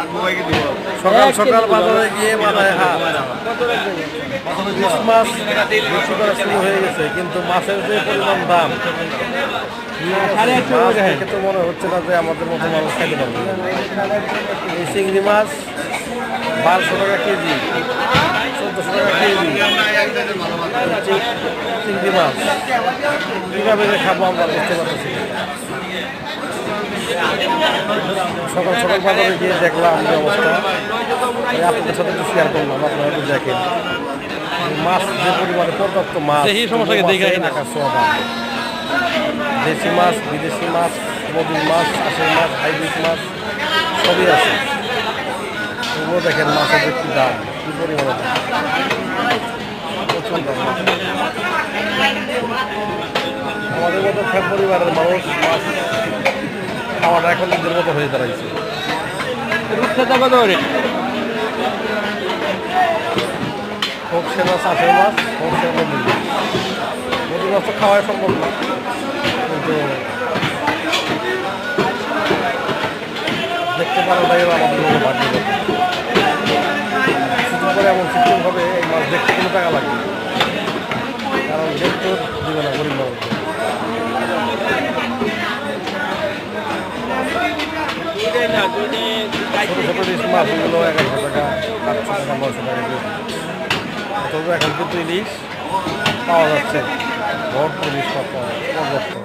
সকাল সকাল বাজারে গিয়ে মাথায় হাত মাছ বেশি করা শুরু হয়ে গেছে কিন্তু মাছের যে পরিমাণ দাম তো মনে হচ্ছে না যে আমাদের মতো মানুষ খাইতে পারবে। এই চিংড়ি মাছ বারোশো টাকা কেজি চোদ্দোশো টাকা কেজি। চিংড়ি মাছ কীভাবে খাব আমরা বুঝতে পারতেছি। সকাল সকাল বাজারে গিয়ে দেখলাম যে অবস্থা। আপনাদের সাথে একটু শেয়ার করলাম আপনারা একটু দেখেন। মাছ যে পরিমাণে পর্যাপ্ত মাছ দেখি সমস্যাকে দেখে দেশি মাছ বিদেশি মাছ নদীর মাছ আশের মাছ হাইব্রিড মাছ সবই আছে। তবুও দেখেন মাছের যে কী দাম কী পরিমাণে দাম। আমাদের মতো পরিবারের মানুষ মাছ খাওয়াটা এখন নিজের মতো হয়ে দাঁড়াইছে। রূপসাদা কত করে? হোক সে মাছ হোক সে মাছ তো সম্ভব না। কিন্তু দেখতে পারাটাই আমাদের মতো ভাগ্য করে এমন সিস্টেম হবে এই মাছ দেখতে কোনো টাকা লাগবে না। কারণ দেখতেও দিবে না গরিব মানুষ ছোটো ছোটো ইলিশ মাছগুলো এগারোশো টাকা আটশো টাকা নশো টাকা অথচ এখন কিন্তু ইলিশ পাওয়া যাচ্ছে ভরপুর ইলিশ পাওয়া পর্যাপ্ত